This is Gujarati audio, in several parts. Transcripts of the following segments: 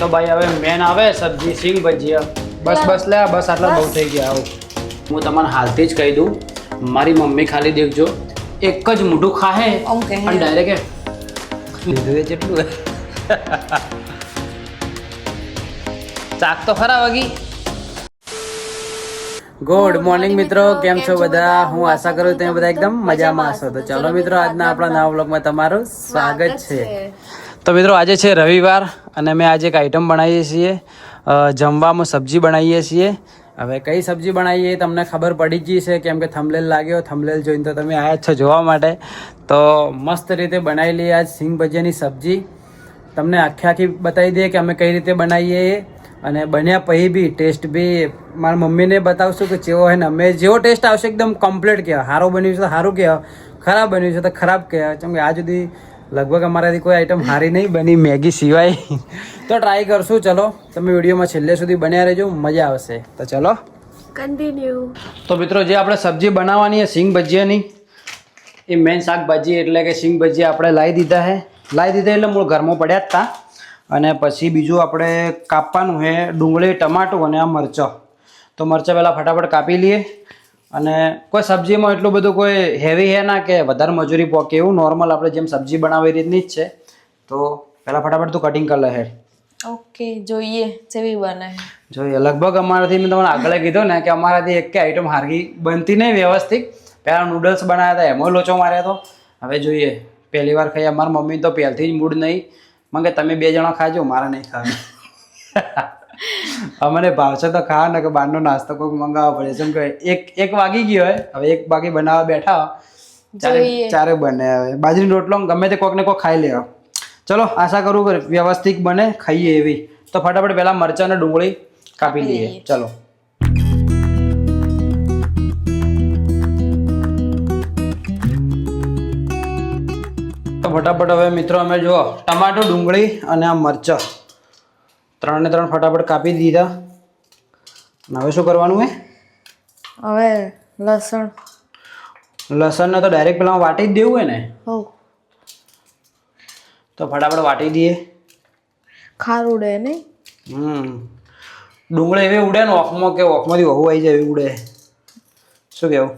તો ભાઈ હવે મેન આવે સબ્જી સિંગ ભજીયા. બસ બસ લે બસ આટલા બહુ થઈ ગયા આવું. હું તમને હાલથી જ કહી દઉં મારી મમ્મી ખાલી દેખજો એક જ મોઢું ખાહે પણ. ડાયરેક્ટ જેટલું. ચાક તો ખરા વાગી. ગુડ મોર્નિંગ મિત્રો. કેમ છો બધા? હું આશા કરું તમે બધા એકદમ મજામાં હશો. તો ચાલો મિત્રો આજના આપણા નવા વ્લોગમાં તમારું સ્વાગત છે. તો મિત્રો આજે છે રવિવાર. અને અમે આજે એક આઈટમ બનાવીએ છીએ. જમવામાં સબ્જી બનાવીએ છીએ. હવે કઈ સબ્જી બનાવીએ તમને ખબર પડી ગઈ છે, કેમ કે થમલેલ લાગ્યો. થમલેલ જોઈને તો તમે આવ્યા છો જોવા માટે. તો મસ્ત રીતે બનાવેલી આજ સિંગ ભજીયાની સબ્જી. તમને આખી આખી બતાવી દઈએ કે અમે કઈ રીતે બનાવીએ એ. અને બન્યા પછી બી ટેસ્ટ બી મારા મમ્મીને બતાવશું કે જેવો હોય ને અમે જેવો ટેસ્ટ આવશે એકદમ કમ્પ્લીટ કહેવાય. સારું બન્યું છે તો સારું કહેવાય. ખરાબ બન્યું છે તો ખરાબ કહેવાય. કેમ કે આ સુધી લગભગ અમારાથી કોઈ આઈટમ સારી નહીં બની મેગી સિવાય. તો ટ્રાય કરશું ચલો. તમે વિડીયોમાં છેલ્લે સુધી બન્યા રહેજો મજા આવશે. તો ચલો. કન્ટિન્યુ તો મિત્રો જે આપણે સબ્જી બનાવવાની છે સિંગ ભજીયાની એ મેન શાકભાજી એટલે કે સિંગ ભજીયા આપણે લાવી દીધા છે. લાવી દીધા એટલે મૂળ ઘરમાં પડ્યા જ હતા અને પછી બીજું આપણે કાપવાનું છે ડુંગળી ટમાટું અને આ મરચાં. તો મરચાં પહેલાં ફટાફટ કાપી લઈએ. અને કોઈ સબ્જીમાં એટલું બધું કોઈ હેવી હે ના કે વધારે મજૂરી પોકે એવું નોર્મલ આપણે જેમ સબ્જી બનાવી રીતની જ છે. તો પહેલાં ફટાફટ તું કટિંગ કરી લે હેડ. ઓકે જોઈએ જેવી બને. જોઈએ લગભગ અમારાથી મેં તમને આગળ કીધું ને કે અમારાથી એક કે આઈટમ હારગી બનતી નહીં વ્યવસ્થિત. પહેલાં નૂડલ્સ બનાવ્યા હતા એમાં લોચો માર્યો હતો હવે જોઈએ પહેલી વાર ખાઈ અમારી મમ્મી તો પહેલથી જ મૂડ નહીં. મને તમે બે જણા ખાજો મારે નહીં ખાવું અમને ભાવશે તો ખા ને કે બહારનો નાસ્તો કોઈક મંગાવવો પડે. જેમ કે એક એક વાગી ગયો હોય હવે એક વાગી બનાવવા બેઠા ચારે ચારે બને હવે. બાજરીનો રોટલો ગમે તે કોઈક ને કોઈક ખાઈ લેવા. ચલો આશા કરું કે વ્યવસ્થિત બને ખાઈએ એવી. તો ફટાફટ પહેલા મરચાં અને ડુંગળી કાપી લઈએ. ચલો. તો ફટાફટ હવે મિત્રો અમે જુઓ. ટમાટો ડુંગળી અને આ મરચાં. ત્રણે ત્રણ ફટાફટ કાપી દીધા. અને હવે શું કરવાનું હે? હવે લસણ. લસણને તો ડાયરેક્ટ પેલા વાટી જ દેવું હોય ને? હો તો ફટાફટ વાટી દઈએ. ખારું ઉડે નહીં? હમ. ડુંગળી એવી ઉડે ને ઓખમાં કે ઓખમાંથી વહુ આવી જાય એવી ઉડે. શું કેવું?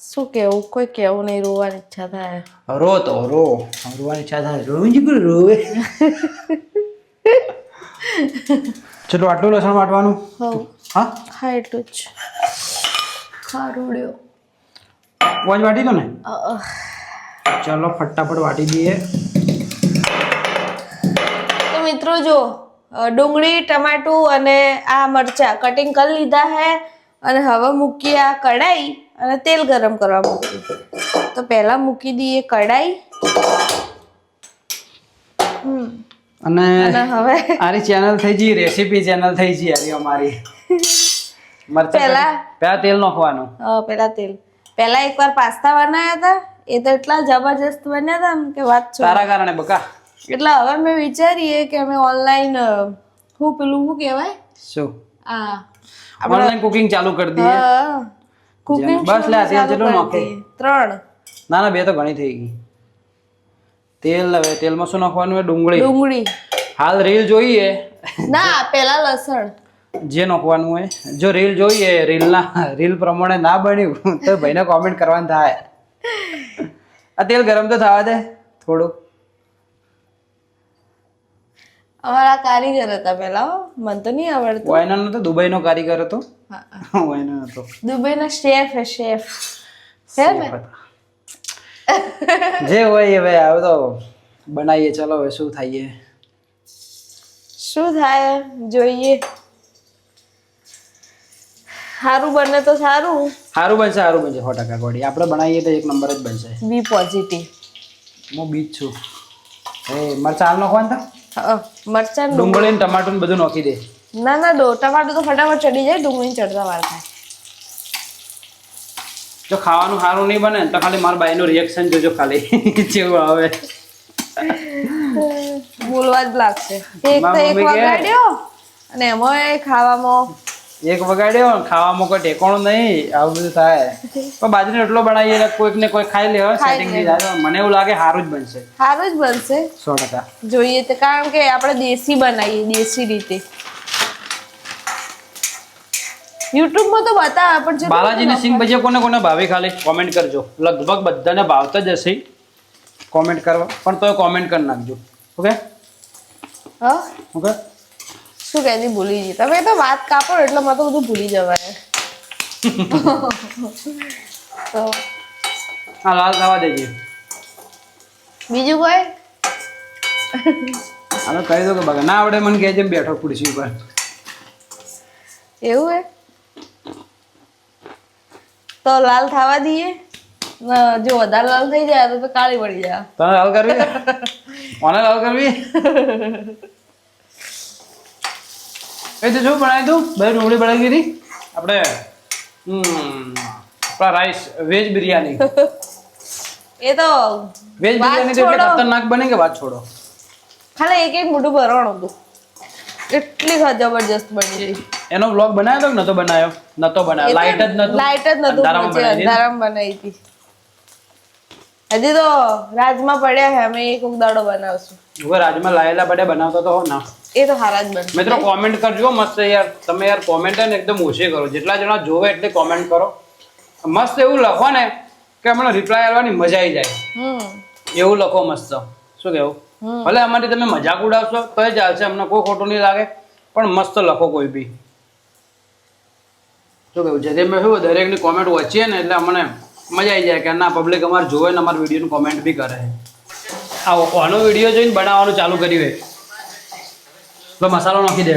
શું કેવું? કોઈ કેવું નહીં રોવાની ઈચ્છા થાય. રો તો રો રોવાની ઈચ્છા થાય. રોવી જ રોવે. ચલો આટલું લસણ વાટવાનું? હા હા? હા એટલું જ. ખારોડ્યો ઉડ્યો વાટી દો ને. ચલો ફટાફટ વાટી દઈએ. તો મિત્રો જો ડુંગળી ટમાટું અને આ મરચા કટિંગ કરી લીધા હે અને હવે મૂકી આ કઢાઈ અને તેલ ગરમ કરવા મૂકી તો પહેલાં મૂકી દઈએ કઢાઈ. અને હવે? આરી ચેનલ થઈ ગઈ રેસીપી ચેનલ થઈ ગઈ આરી અમારી. મરચા પહેલા- પહેલા તેલ નાખવાનું. અ, પેલા તેલ. પહેલા એકવાર પાસ્તા બનાવ્યા હતા એ તો એટલા જબરજસ્ત બન્યા હતા કે વાત છો તારા કારણે બકા. એટલે હવે મેં વિચારીએ કે અમે ઓનલાઈન હું પેલું શું કહેવાય? શું? આ ઓનલાઈન કુકિંગ ચાલુ કરી દઈએ. કુકિંગ બસ લે આ તેલ જેટલું નાખે. ત્રણ. ના ના બે તો ઘણી થઈ ગઈ. તેલ હવે તેલમાં શું નાખવાનું હોય? ડુંગળી. ડુંગળી. હાલ રીલ જોઈએ. ના પેલા લસણ. જે નાખવાનું હોય. જો રીલ જોઈએ રીલના રીલ પ્રમાણે ના બન્યું તો ભાઈને કોમેન્ટ કરવાનું થાય. આ તેલ ગરમ તો થવા દે થોડું. અમારા કારીગર હતા પેલા. મને તો નહીં આવડતું. તો નતો દુબઈનો કારીગર હતો. વાયના હતો દુબઈ દુબઈના શેફ હે શેફ. હે ને? જે હોય હવે આવે તો બનાવીએ. ચલો હવે શું થાય શું થાય? જોઈએ. સારું બને તો સારું. સારું બનશે સારું બનશે. સો ટકા ગોળી. આપણે બનાવીએ તો એક નંબર જ બનશે. Be positive. હું બીજ છું. એ મરચાં હાલ નાખવાનું તા? મરચાં ડુંગળી ને ટમાટું ને બધું નાખી દે. ના ના ડો ટમાટું તો ફટાફટ ચડી જાય ડુંગળી ચડતા વાર થાય. જો ખાવાનું સારું નહીં બને તો ખાલી મારા ભાઈનું રિએક્શન જોજો ખાલી. જેવું આવે. બોલવા જ લાગશે. એક તો એક વગાડ્યો અને એમાં ખાવામાં એક વગાડ્યો ખાવામાં કોઈ ટેકોણું નહીં. આવું બધું થાય. પણ બાજરીનો એટલો બનાવીએ એટલે કોઈક ને કોઈ ખાઈ લેવા સેટિંગ થઈ જાય મને એવું લાગે સારું જ બનશે. સારું જ બનશે. સો ટકા. જોઈએ તો કારણ કે આપણે દેશી બનાવીએ દેશી રીતે. યુટ્યુબમાં તો બતાવે પણ જો બાલાજીને સિંગ ભજીયા કોને કોને ભાવે ખાલી? કોમેન્ટ કરજો. લગભગ બધાને ભાવતા જ હશે. કોમેન્ટ કરવા પણ તોય કોમેન્ટ કરી નાખજો. ઓકે હા? ઓકે શું કહેતી ભૂલી ગઈ તમે તો વાત કાપો એટલે મને તો બધું ભૂલી જવાય. તો હા લાલ થવા દેજે. બીજું કોઈ? હવે કહી દો કે બગા ના આવડે મને કહેજે બેઠો ખુરશી ઉપર. એવું હે? તો લાલ થવા દઈએ. જો વધારે લાલ થઈ જાય તો કાળી પડી જાય. તને લાલ કરવી? કોને લાલ કરવી? એ તો શું બનાવી તું બે ડુંગળી બનાવી દીધી. આપણે આપણા રાઈસ વેજ બિરયાની એ તો વેજ બિરયાની તો ખતરનાક બને કે વાત છોડો? ખાલી એક એક મોટું ભરવાનું હતું. એટલી જબરજસ્ત બની ગઈ એનો વ્લોગ બનાવ્યો તો નતો બનાવ્યો? નતો બનાવ્યો. લાઈટ જ નતો. લાઈટ જ નતો અંધારામાં બનાવી હતી. હજી તો રાજમાં પડ્યા છે અમે એક ઉગદાડો બનાવશું. હવે રાજમાં લાયેલા બડે બનાવતો તો હો ના. એ તો હારા જ બનશે. મિત્રો કોમેન્ટ કરજો મસ્ત યાર. તમે યાર કોમેન્ટ ને એકદમ ઓછી કરો. જેટલા જણા જોવે એટલે કોમેન્ટ કરો. મસ્ત એવું લખો ને કે હમણાં રિપ્લાય આવવાની મજા આવી જાય. એવું લખો મસ્ત. શું કેવું? ભલે અમારી તમે મજાક ઉડાવશો તો એ ચાલશે અમને કોઈ ખોટું નહીં લાગે. પણ મસ્ત લખો કોઈ બી. શું કે જે મેં શું દરેકની કોમેન્ટ વચ્ચે ને એટલે અમને મજા આવી જાય કે ના પબ્લિક અમારે જોવે ને અમારા વિડીયોની કોમેન્ટ બી કરે. આ આનો વીડિયો જોઈને બનાવવાનું ચાલુ કર્યું હોય તો મસાલો નાખી દે.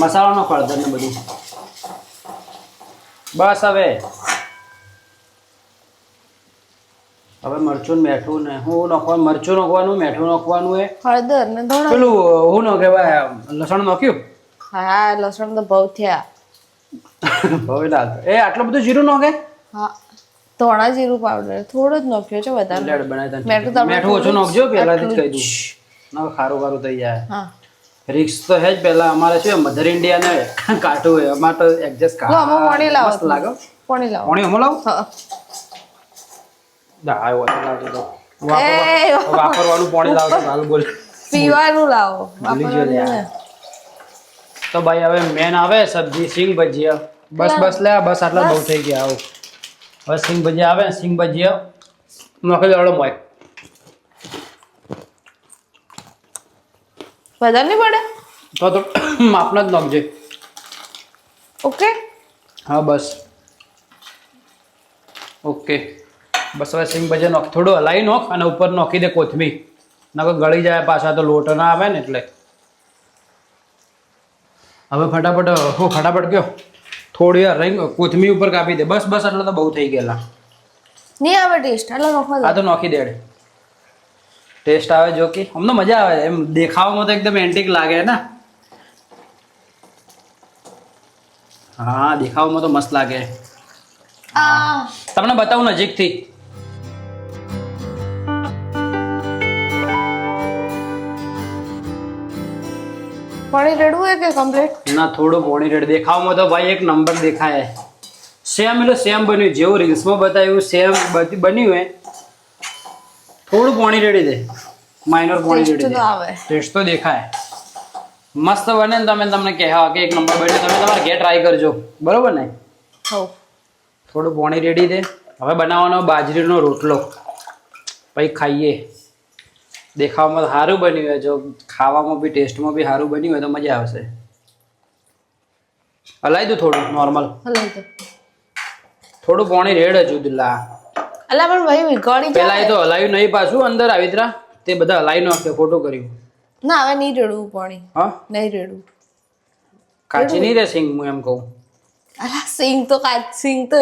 મસાલો નો હળદર ને બધું. બસ હવે. હવે મરચું ને મેઠું ને હું નાખવાનું મરચું નાખવાનું મેઠું નાખવાનું એ. હળદર ને પેલું હું ન કહેવાય લસણ નાખ્યું? હા લસણ તો બહુ થયા. બહુ લાગે એ આટલું બધું જીરું નાખે હા ધોણા જીરું પાવડર થોડો જ નાખ્યો છે વધારે. મેઠું તમે મેઠું ઓછું નાખજો પહેલાથી જ કહી દઉં. ના ખારું ખારું થઈ જાય. હા. રિક્સ તો હે જ પહેલા. અમારે છે મધર ઇન્ડિયા ને કાઠું હોય. અમારે તો એડજસ્ટ લો આમાં પાણી લાવો મસ્ત લાગે પાણી લાવો. પાણી હમણાં લાવું? હા. દા આયો લાવજો તો. વાપરવાનું પાણી લાવજો હાલ બોલ. પીવાનું લાવો. આ. તો ભાઈ હવે મેન આવે સબ્જી સિંગ ભજીયા. બસ બસ લે બસ આટલા બહુ થઈ ગયા આવું. હવે સિંગ ભજીયા આવે સિંગ ભજીયા. નોખી દેવાડો મોય. વધારે નહીં પડે? તો તો માપનો જ નોખજે ઓકે. હા બસ. ઓકે. બસ હવે સિંગ ભજીયા નોખ થોડું હલાવી નોખ અને ઉપર નોખી દે કોથમીર. નકર ગળી જાય પાછા તો લોટ ના આવે ને એટલે. હવે ફટાફટ હો ફટાફટ કયો. થોડી વાર રહી કોથમીર ઉપર કાપી દે. બસ બસ એટલે તો બહુ થઈ ગયેલા. નહીં આવે ટેસ્ટ. એટલે નોખવા આ તો નોખી દેડ ટેસ્ટ આવે જો કે. અમને મજા આવે. એમ દેખાવામાં તો એકદમ એન્ટિક લાગે ને? હા દેખાવામાં તો મસ્ત લાગે. તમને બતાવું નજીકથી. પાણી રેડવું હોય કે કમ્પ્લીટ ના થોડું પાણી રેડ. દેખાવમાં તો ભાઈ એક નંબર દેખાય. સેમ એટલે સેમ બન્યું. જેવું રીલ્સમાં બતાવ્યું સેમ બન્યું હે. થોડું પોણી રેડી દે. માઇનર પોણી રેડી દે. ટેસ્ટ તો દેખાય. મસ્ત બને ને તમે તમને કહેવા કે એક નંબર બને તમે તમારે ઘેર ટ્રાય કરજો. બરોબર ને? થોડું પોણી રેડી દે. હવે બનાવવાનો બાજરીનો રોટલો. પછી ખાઈએ. દેખાવામાં સારું બન્યું હોય. જો ખાવામાં બી ટેસ્ટમાં બી સારું બન્યું હોય તો મજા આવશે. હલાવી દઉં થોડું નોર્મલ દો. થોડું પોણી રેડ હજુ દિલ્લા અલા પણ ભાઈ વિગળી પેલા એ તો હલાવ્યું નહીં પાછું અંદર આવી તરા તે બધા હલાવી નાખ્યો ફોટો કર્યું. ના હવે નહીં રેડવું પાણી. હા? નહીં રેડવું. કાચી નહીં રે સિંગ હું એમ કહું. અલા સિંગ તો કાચ સિંગ તો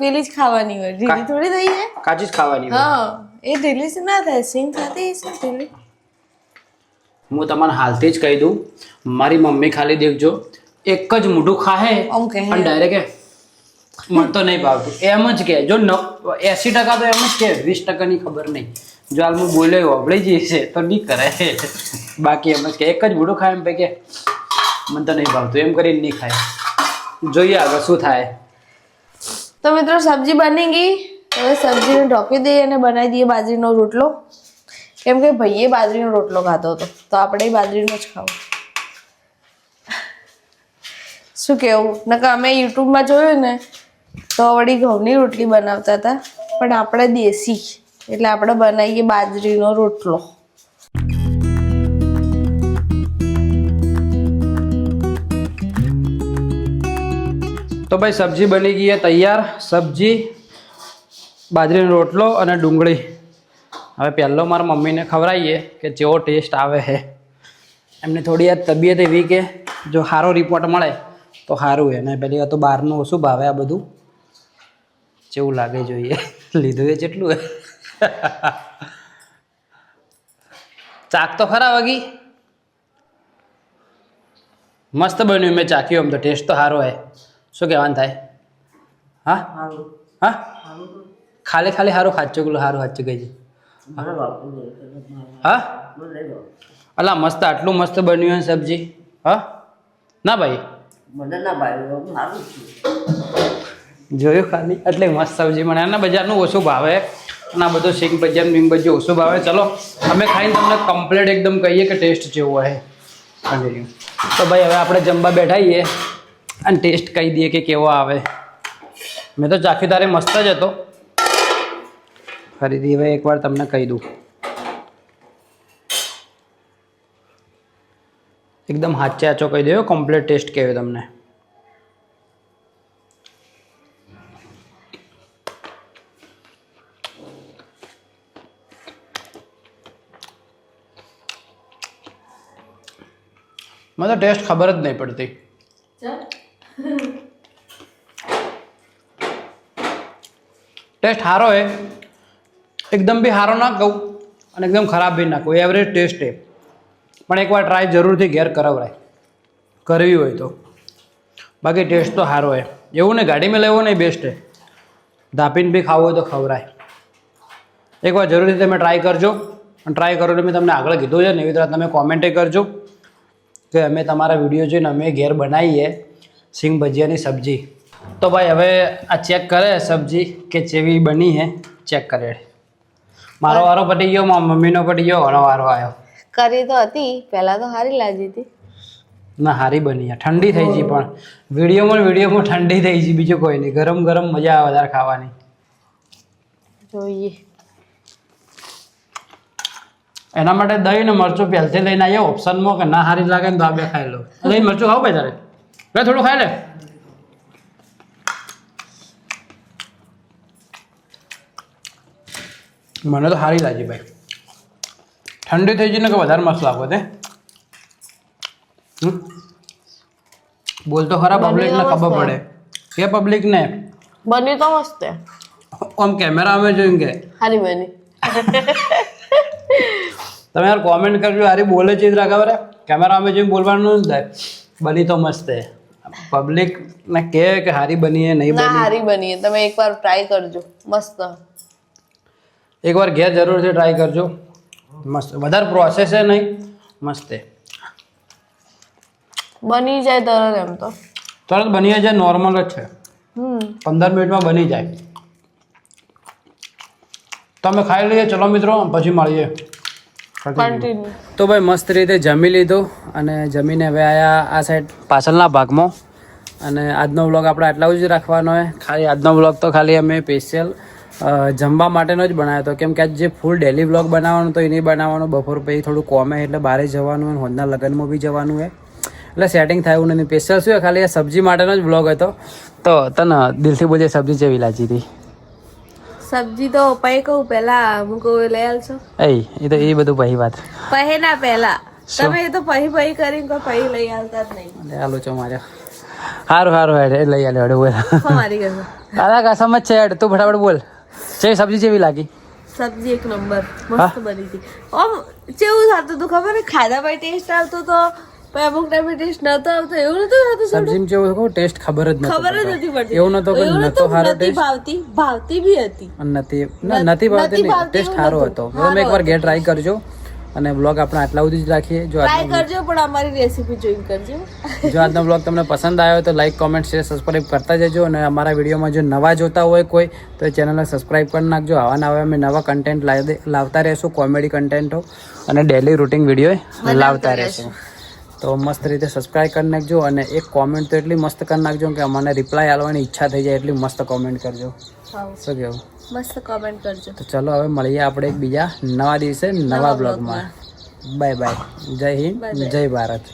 પેલી જ ખાવાની હોય. ઢીલી થોડી થઈ છે કાચી જ ખાવાની હા. એ ઢીલી જ ના થાય સિંગ ખાતી હશે ઢીલી હું તમને હાલથી જ કહી દઉં મારી મમ્મી ખાલી દેખજો એક જ મોઢું ખાહે આમ કહે? અને ડાયરેક્ટ મને તો નહીં ભાવતું એમ જ કે જો એસી ટકા તો એમ જ કે વીસ ટકાની ખબર નહીં. જો હાલ હું બોલ્યો હોબળી જઈએ છે તો નહીં કરે. બાકી એમ જ કે એક જ બુડું ખાય એમ પે કે મને તો નહીં ભાવતું એમ કરીને નહીં ખાય. જોઈએ આગળ શું થાય. તો મિત્રો સબ્જી બની ગઈ? હવે સબ્જીને ઢોકી દઈએ અને બનાવી દઈએ બાજરીનો રોટલો. કેમ કે ભાઈએ બાજરીનો રોટલો ખાધો હતો, તો આપણે બાજરીનો જ ખાવું. શું કેવું? નકર અમે યુટ્યુબમાં જોયું ને, તો વળી ઘઉંની રોટલી બનાવતા હતા, પણ આપણે દેશી, એટલે આપણે બનાવીએ બાજરીનો રોટલો. તો ભાઈ સબ્જી બની ગઈ તૈયાર. સબ્જી બાજરીનો રોટલો અને ડુંગળી. હવે પહેલો મારા મમ્મીને ખવડાવીએ કે જેવો ટેસ્ટ આવે છે એમને થોડી આ તબિયત એવી કે જો સારો રિપોર્ટ મળે તો સારું એને વાર તો બહારનું ઓછું ભાવે આ બધું. જેવું લાગે જોઈએ. લીધું એ જેટલું ચાક તો ખરા વગી. મસ્ત બન્યું મેં ચાખ્યું એમ તો. ટેસ્ટ તો સારો હે. શું કહેવાનું થાય? હા? હા? ખાલી ખાલી સારું ખાચું પેલું સારું ખાચું કહી હા? અલા મસ્ત આટલું મસ્ત બન્યું હે સબ્જી? હા? ના ભાઈ? ના ભાઈ જોયું ખાલી? એટલે મસ્ત સબ્જી મળે. અને બજારનું ઓછું ભાવે. અને આ બધું સિંગ ભજીયા વિંગ ભજીયા ઓછું ભાવે. ચલો અમે ખાઈને તમને કમ્પ્લીટ એકદમ કહીએ કે ટેસ્ટ જેવો હોય તો ભાઈ હવે આપણે જમવા બેઠાઈએ અને ટેસ્ટ કહી દઈએ કે કેવો આવે. મેં તો ચાખ્યું તારે મસ્ત જ હતો. ફરીથી હવે એકવાર તમને કહી દઉં. એકદમ હાચે આચો કહી દેવો કમ્પ્લીટ ટેસ્ટ કહેવાય તમને. મને તો ટેસ્ટ ખબર જ નહીં પડતી. ટેસ્ટ સારો હે. એકદમ બી સારો ના કહું અને એકદમ ખરાબ બી ના કહું. એવરેજ ટેસ્ટ એ પણ એકવાર ટ્રાય જરૂરથી ઘેર કરાવરાય. કરવી હોય તો. બાકી ટેસ્ટ તો સારો હોય એવું ને ગાડીમાં લેવો નહીં બેસ્ટ હે ધાપીને બી ખાવું હોય તો ખવરાય. એકવાર જરૂરથી તમે ટ્રાય કરજો. અને ટ્રાય કરો એટલે મેં તમને આગળ કીધું છે ને, એવી રીતે તમે કોમેન્ટે કરજો કે અમે તમારા વીડિયો જોઈને અમે ઘેર બનાવીએ સિંગ ભજીયાની સબ્જી. તો ભાઈ હવે આ ચેક કરે, સબ્જી કે જેવી બની હે ચેક કરે. મારો વારો પટી ગયો મારા મમ્મીનો પટી ગયો ઘણો વારો આવ્યો. કરી તો હતી પહેલા તો સારી લાગી હતી. ના હારી બની છે ઠંડી થઈ ગઈ પણ વિડીયોમાં વિડીયોમાં ઠંડી થઈ ગઈ બીજું કોઈ નહીં. ગરમ ગરમ મજા આવે વધારે ખાવાની. જોઈએ. એના માટે દહીં ને મરચું પહેલથી લઈને આવ્યો ઓપ્શનમાં કે ના હારી લાગે ને તો આ બે ખાઈ લો. દહીં મરચું ખાવ ભાઈ તારે. બે થોડું ખાઈ લે. મને તો સારી લાગી ભાઈ. ઠંડી થઈ જઈને કે વધારે મસ્ત લાગો તે? બોલતો બોલ તો ખરા પબ્લિકને ખબર પડે. કે પબ્લિકને બની તો મસ્ત આમ કેમેરા અમે જોઈને કે. હારી બની. તમે યાર કોમેન્ટ કરજો હારી બોલે છે ઇતરા ખબર કેમેરા અમે જોઈને બોલવાનું જ થાય. બની તો મસ્ત હે. પબ્લિક ને કે હારી બની નહીં બની. સારી બની તમે એકવાર ટ્રાય કરજો. મસ્ત. એકવાર ઘેર જરૂરથી ટ્રાય કરજો. મસ્ત. વધારે પ્રોસેસ છે નહીં. મસ્ત બની જાય તરત એમ તો. તરત બની જાય નોર્મલ જ છે. પંદર મિનિટમાં બની જાય. તમે ખાઈ લઈએ ચલો મિત્રો પછી મળીએ. તો ભાઈ મસ્ત રીતે જમી લીધું અને જમીને હવે આયા આ સાઈડ પાછળના ભાગમાં. અને આજનો વ્લોગ આપણે આટલા જ રાખવાનો હોય ખાલી આજનો વ્લોગ તો ખાલી અમે સ્પેશિયલ જમવા માટેનો જ બનાવ્યો હતો. કેમ કે આજ જે ફૂલ ડેલી વ્લોગ બનાવવાનો તો એ નહીં બનાવવાનો. બપોર પછી થોડું કોમે એટલે બહાર જવાનું હોય હોદના લગ્નમાં બી જવાનું હોય એટલે સેટિંગ થાય એવું નહીં સ્પેશિયલ શું ખાલી આ સબ્જી માટેનો જ વ્લોગ હતો. તો તને દિલથી બોલીએ સબ્જી જેવી લાગી હતી? સબ્જી તો પૈ કહું પહેલા હું કહું લઈ આવશો એ એ તો એ બધું ભાઈ વાત. પહે ના પહેલા. તમે એ તો પહી પહી કરીને કોઈ પહી લઈ આવતા જ નહીં. આલો ચો માર્યો સારું સારું હેડ લઈ હેડ બોલ. મારી ગયો કસમ જ છે હેડ. તું ફટાફટ બોલ. છે સબ્જી જેવી લાગી? સબ્જી એક નંબર. મસ્ત બની હતી. ઓમ કેવું થતું હતું ખબર? ખાધા ટેસ્ટ આવતો તો પણ અમુક ટાઈમે ટેસ્ટ નતો આવતો. એવું નતું થતું સબ્જીમાં ટેસ્ટ ખબર જ નથી ખબર જ નથી પડતી. એવું નતો કે નતો નતું, ટેસ્ટ? ભાવતી. ભાવતી બી હતી. નથી નથી ભાવતી ટેસ્ટ સારો. હતો. તમે એકવાર ઘેર ટ્રાય કરજો. અને બ્લોગ આપણે આટલા સુધી જ રાખીએ. જો ટ્રાય કરજો પણ અમારી રેસીપી જોઈન કરજો. જો આજનો બ્લોગ તમને પસંદ આવ્યો તો લાઈક કોમેન્ટ શેર સબસ્ક્રાઇબ કરતા જજો. અને અમારા વિડીયોમાં જો નવા જોતા હોય કોઈ તો એ ચેનલને સબસ્ક્રાઇબ કરી નાખજો. આવા નવા અમે નવા કન્ટેન્ટ લાવતા રહેશું કોમેડી કન્ટેન્ટો અને ડેલી રૂટિન વીડિયો લાવતા રહેશું. તો મસ્ત રીતે સબસ્ક્રાઇબ કરી નાખજો અને એક કોમેન્ટ તો એટલી મસ્ત કરી નાખજો કે અમને રિપ્લાય આપવાની ઈચ્છા થઈ જાય એટલી મસ્ત કોમેન્ટ કરજો. શું કેવું મસ્ત કોમેન્ટ કરજો. તો ચલો હવે મળીએ આપણે એક બીજા નવા દિવસે નવા બ્લોગમાં બાય બાય જય હિન્દ જય ભારત.